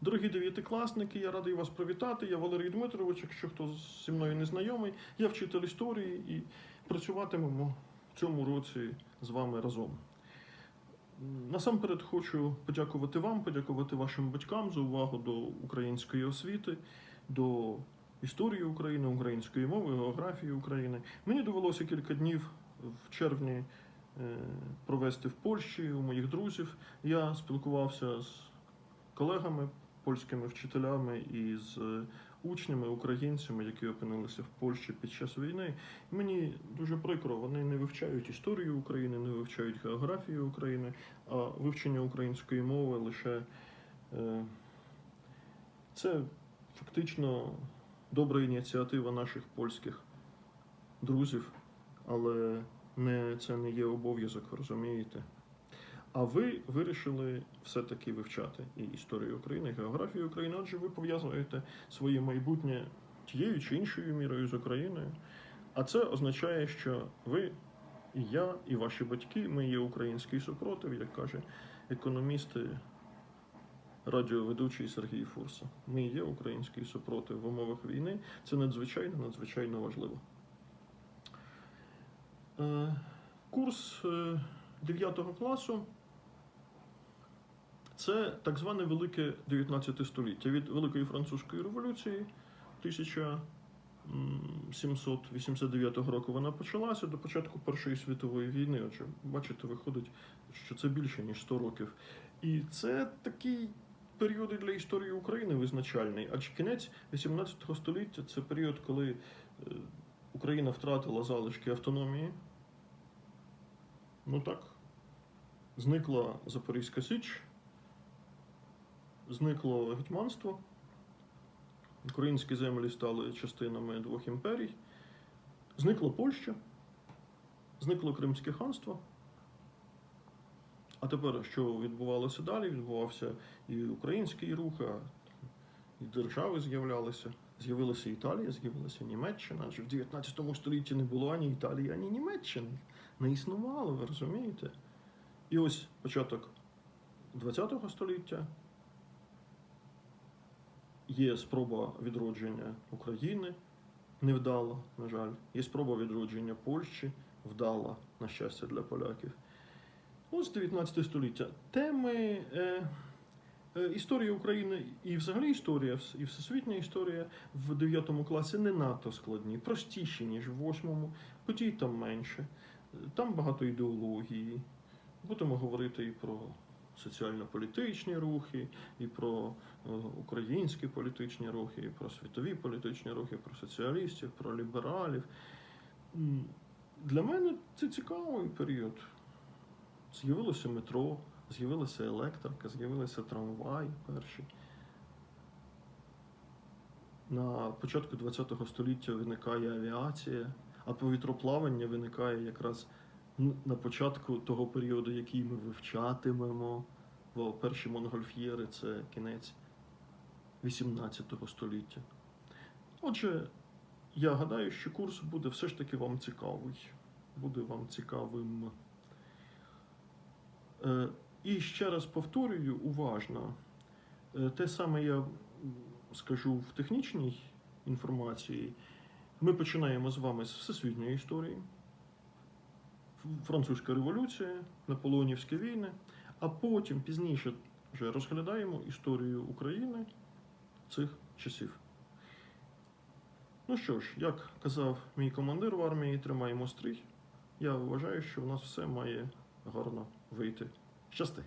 Дорогі дев'ятикласники, я радий вас привітати. Я Валерій Дмитрович, якщо хто зі мною не знайомий, я вчитель історії і працюватимемо в цьому році з вами разом. Насамперед хочу подякувати вам, подякувати вашим батькам за увагу до української освіти, до історії України, української мови, географії України. Мені довелося кілька днів в червні е, провести в Польщі у моїх друзів. Я спілкувався з колегами, польськими вчителями і з е, учнями, українцями, які опинилися в Польщі під час війни. І мені дуже прикро, вони не вивчають історію України, не вивчають географію України, а вивчення української мови лише е, це фактично добра ініціатива наших польських друзів, але не, це не є обов'язок, розумієте? А ви вирішили все-таки вивчати і історію України, і географію України. Отже, ви пов'язуєте своє майбутнє тією чи іншою мірою з Україною. А це означає, що ви, і я, і ваші батьки, ми є український супротив, як каже економіст, радіоведучий Сергій Фурса. Ми є український супротив в умовах війни. Це надзвичайно, надзвичайно важливо. Е, Курс е, 9 класу це так зване велике 19 століття. Від Великої Французької революції 1789 року вона почалася до початку Першої світової війни. Отже, бачите, виходить, що це більше ніж 100 років. І це такий період для історії України визначальний. Адже кінець 18 століття це період, коли е, Україна втратила залишки автономії. Ну так, зникла Запорізька Січ, зникло гетьманство, українські землі стали частинами двох імперій, зникла Польща, зникло Кримське ханство. А тепер, що відбувалося далі? Відбувався і український рух, і держави з'являлися. З'явилася Італія, з'явилася Німеччина. Адже в 19 столітті не було ані Італії, ані Німеччини. Не існувало, ви розумієте? І ось початок 20 століття є спроба відродження України, невдала, на жаль. Є спроба відродження Польщі, вдала, на щастя, для поляків. Ось 19 століття. Теми е, е, історії України і взагалі історія, і всесвітня історія в 9 класі не надто складні, простіші, ніж в 8, подій там менше. Там багато ідеології. Будемо говорити і про соціально-політичні рухи, і про е, українські політичні рухи, і про світові політичні рухи, про соціалістів, про лібералів. Для мене це цікавий період. З'явилося метро, з'явилася електрика, з'явилися трамваї перші. На початку ХХ століття виникає авіація, а повітроплавання виникає якраз на початку того періоду, який ми вивчатимемо. Бо перші монгольф'єри це кінець XVIII століття. Отже, я гадаю, що курс буде все ж таки вам цікавий. Буде вам цікавим. Е, І ще раз повторюю уважно. Е, Те саме я скажу в технічній інформації. Ми починаємо з вами з всесвітньої історії, Французька революція, Наполеонівські війни, а потім пізніше вже розглядаємо історію України цих часів. Ну що ж, як казав мій командир в армії, тримаємо стрій. Я вважаю, що в нас все має гарно вийти. Щасти!